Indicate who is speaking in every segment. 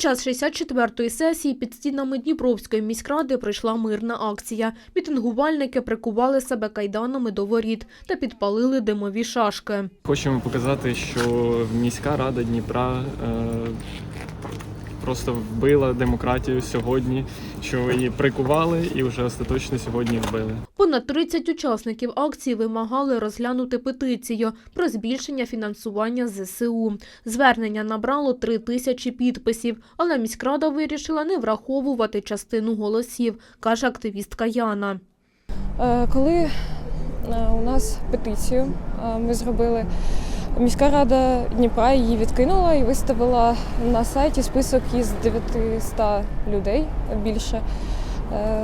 Speaker 1: час 64-ї сесії під стінами Дніпровської міськради прийшла мирна акція. Мітингувальники прикували себе кайданами до воріт та підпалили димові шашки.
Speaker 2: Хочемо показати, що міська рада Дніпра е, просто вбила демократію сьогодні, що її прикували і вже остаточно сьогодні вбили.
Speaker 1: Понад 30 учасників акції вимагали розглянути петицію про збільшення фінансування ЗСУ. Звернення набрало 3 тисячі підписів, але міськрада вирішила не враховувати частину голосів, каже активістка Яна.
Speaker 3: Е, Коли е, у нас петицію е, ми зробили, міська рада Дніпра її відкинула і виставила на сайті список із 900 людей більше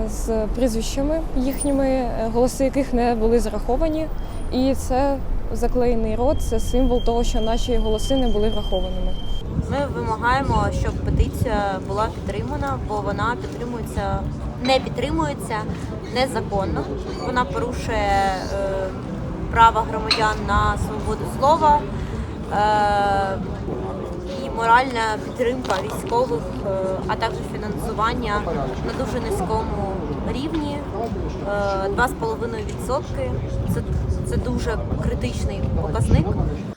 Speaker 3: з прізвищами їхніми, е, голоси яких не були зараховані. І це заклеєний рот, це символ того, що наші голоси не були врахованими.
Speaker 4: Ми вимагаємо, щоб петиція була підтримана, бо вона підтримується, не підтримується незаконно. Вона порушує е, права громадян на свободу слова е, моральна підтримка військових, е, а також фінансування на дуже низькому рівні е, 2,5%. Це, це дуже критичний показник.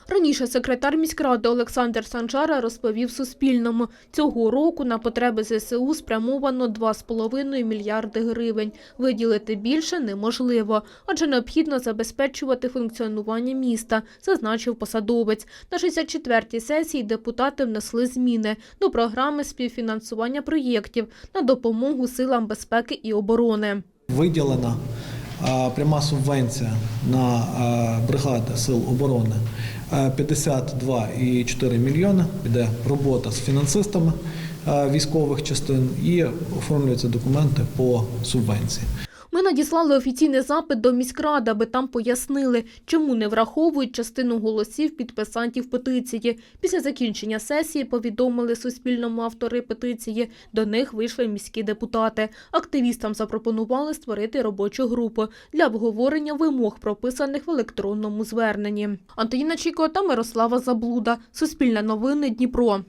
Speaker 1: Раніше секретар міськради Олександр Санчара розповів Суспільному, цього року на потреби ЗСУ спрямовано 2,5 мільярди гривень. Виділити більше неможливо, адже необхідно забезпечувати функціонування міста, зазначив посадовець. На 64-й сесії депутати внесли зміни до програми співфінансування проєктів на допомогу силам безпеки і оборони.
Speaker 5: Виділена а, пряма субвенція на бригади сил оборони а, 52,4 мільйони. Іде робота з фінансистами військових частин і оформлюються документи по субвенції.
Speaker 1: Надіслали офіційний запит до міськради, аби там пояснили, чому не враховують частину голосів підписантів петиції. Після закінчення сесії повідомили Суспільному автори петиції. До них вийшли міські депутати. Активістам запропонували створити робочу групу для обговорення вимог, прописаних в електронному зверненні. Антоніна Чіко та Мирослава Заблуда. Суспільне новини Дніпро.